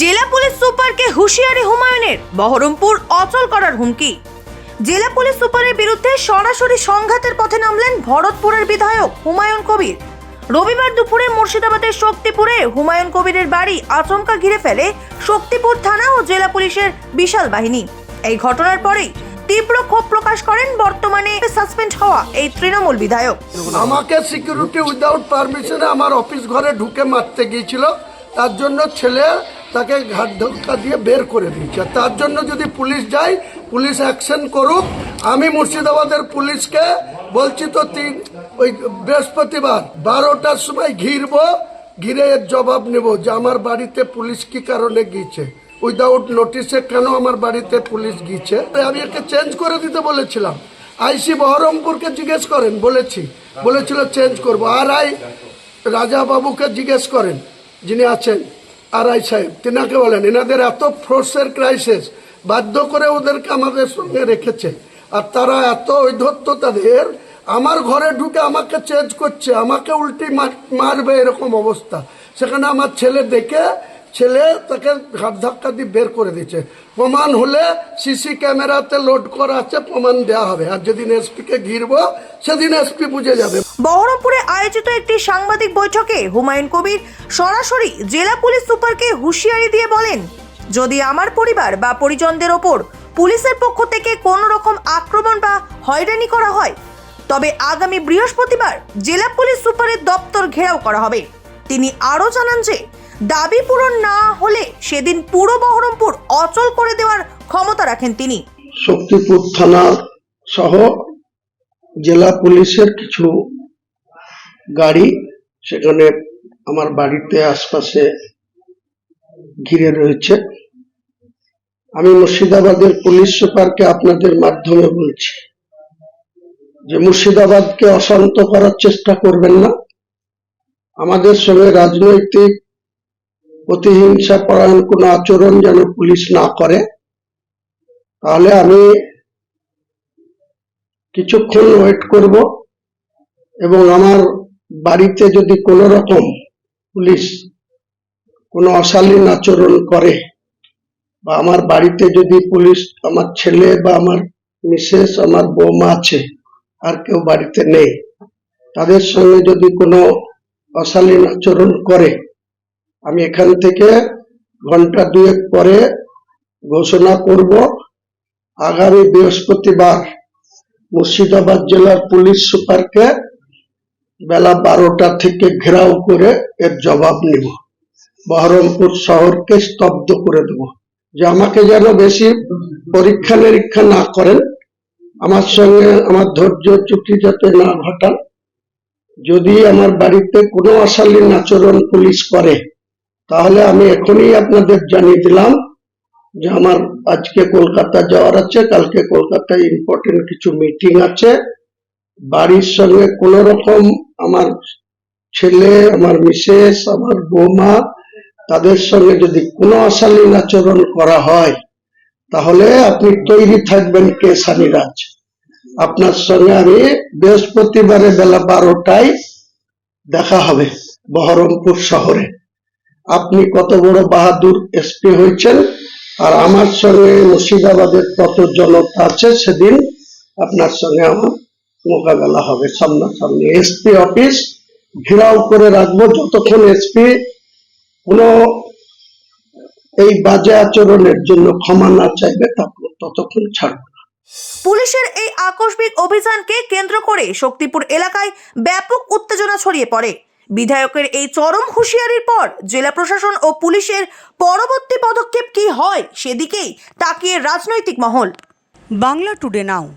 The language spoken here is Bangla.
জেলা পুলিশ সুপারকে হুঁশিয়ারি হুমায়ুনের, বহরমপুর অচল করার হুমকি। জেলা পুলিশ সুপারের বিরুদ্ধে সরাসরি সংঘাতের পথে নামলেন ভরতপুরের বিধায়ক হুমায়ুন কবির। রবিবার দুপুরে মুর্শিদাবাদের শক্তিপুরে হুমায়ুন কবিরের বাড়ি আচমকা ঘিরে ফেলে শক্তিপুর থানা ও জেলা পুলিশের বিশাল বাহিনী। এই ঘটনার পরেই তীব্র ক্ষোভ প্রকাশ করেন বর্তমানে সাসপেন্ড হওয়া এই তৃণমূল বিধায়ক। আমাকে সিকিউরিটি উইদাউট পারমিশনে আমার অফিস ঘরে ঢুকে মারতে গিয়েছিল। তার জন্য ছেলে তাকে ঘাট ধাক্কা দিয়ে বের করে দিয়েছে। তার জন্য যদি পুলিশ যায়, পুলিশ অ্যাকশন করুক। আমি মুর্শিদাবাদের পুলিশকে বলছি তো তিন, ওই বৃহস্পতিবার বারোটার সময় ঘিরবো, ঘিরে এর জবাব নেব যে আমার বাড়িতে পুলিশ কি কারণে গিয়েছে। উইদাউট নোটিশে কেন আমার বাড়িতে পুলিশ গিয়েছে? আমি একে চেঞ্জ করে দিতে বলেছিলাম। আইসি বহরমপুরকে জিজ্ঞেস করেন, বলেছি। বলেছিল চেঞ্জ করব। আর আই রাজা বাবুকে জিজ্ঞেস করেন, যিনি আছেন। আর আই সাহেব, তিনাকে বলেন, এনাদের এত ফোর্সের ক্রাইসিস বাধ্য করে ওদেরকে আমাদের সঙ্গে রেখেছে। আর তারা এত ঐধত্য তাদের, আমার ঘরে ঢুকে আমাকে চেঞ্জ করছে, আমাকে উল্টি মারবে এরকম অবস্থা। সেখানে আমার ছেলে দেখে ছেলে তাকে ঘাট ধাক্কা দিয়ে বের করে দিচ্ছে প্রমাণ হলে সিসি ক্যামেরাতে লোড করা আছে, প্রমাণ দেওয়া হবে। আর যেদিন এসপিকে ঘিরবো, সেদিন এসপি বুঝে যাবে। বহরমপুরে আয়োজিত একটি সাংবাদিক বৈঠকে হুমায়ুন কবির সরাসরি জেলা পুলিশ সুপারকে হুঁশিয়ারি দিয়ে বলেন, যদি আমার পরিবার বা পরিজনদের ওপর পুলিশের পক্ষ থেকে কোনো রকম আক্রমণ বা হয়রানি করা হয়, তবে আগামী বৃহস্পতিবার জেলা পুলিশ সুপারের দপ্তর ঘেরাও করা হবে। তিনি আরও জানান যে দাবি পূরণ না হলে সেদিন পুরো বহরমপুর অচল করে দেওয়ার ক্ষমতা রাখেন তিনি। শক্তিপুর থানা সহ জেলা পুলিশের কিছু গাড়ি সেখানে আমার বাড়িতে আশপাশে ঘিরে রয়েছে। আমি মুর্শিদাবাদের পুলিশ সুপারকে আপনাদের মাধ্যমে বলছি যে মুর্শিদাবাদকে অশান্ত করার চেষ্টা করবেন না। আমাদের সঙ্গে রাজনৈতিক প্রতিহিংসা পরায়ণ কোনো আচরণ যেন পুলিশ না করে, তাহলে আমি কিছুক্ষণ ওয়েট করব এবং আমার বাড়িতে যদি কোনো রকম পুলিশ কোনো অশালীন আচরণ করে বা আমার বাড়িতে যদি পুলিশ আমার ছেলে বা আমার মিসেস, আমার বৌমা আছে, আর কেউ বাড়িতে নেই, তাদের সঙ্গে যদি কোনো অশালীন আচরণ করে আমি এখান থেকে ঘণ্টা দুয়েক পরে ঘোষণা করব। আগামী বৃহস্পতিবার মুর্শিদাবাদ জেলার পুলিশ সুপারকে বেলা বারোটা থেকে ঘেরাও করে এর জবাব নিব। বহরমপুর শহরকে স্তব্ধ করে দেব। যে আমাকে যেন বেশি পরীক্ষা নিরীক্ষা না করেন, আমার সঙ্গে আমার ধৈর্য চুক্তি যাতে না ঘটান, যদি আমার বাড়িতে কোনো অশালীন আচরণ পুলিশ করে তাহলে আমি এখনই আপনাদের জানিয়ে দিলাম যে আমার আজকে কলকাতা যাওয়ার আছে, কালকে কলকাতায় ইম্পর্টেন্ট কিছু মিটিং আছে। বাড়ির সঙ্গে কোনো রকম আমার ছেলে, আমার মিসেস, আমার বৌমা, তাদের সঙ্গে যদি কোনো অশালীন আচরণ করা হয়, তাহলে আপনি তৈরি থাকবেন কে সানিরাজ। আপনার সঙ্গে আমি বৃহস্পতিবারে বেলা বারোটায় দেখা হবে বহরমপুর শহরে। আপনি কত বড় বাহাদুর এসপি হয়েছেন, আর আমার সঙ্গে মুর্শিদাবাদের কত জনতা আছে সেদিন আপনার সঙ্গে আমার মোকাবেলা হবে সামনাসামনি এসপি অফিস ঘেরাও করে রাখব, যতক্ষণ এসপি কোনো এই বাজে আচরণের জন্য ক্ষমা না চাইবে তত- ততক্ষণ ছাড়বো। পুলিশের এই আকস্মিক অভিযানকে কেন্দ্র করে শক্তিপুর এলাকায় ব্যাপক উত্তেজনা ছড়িয়ে পড়ে বিধায়কের এই চরম হুঁশিয়ারির পর জেলা প্রশাসন ও পুলিশের পরবর্তী পদক্ষেপ কি হয় সেদিকেই তাকিয়ে রাজনৈতিক মহল। বাংলা টুডে নাও।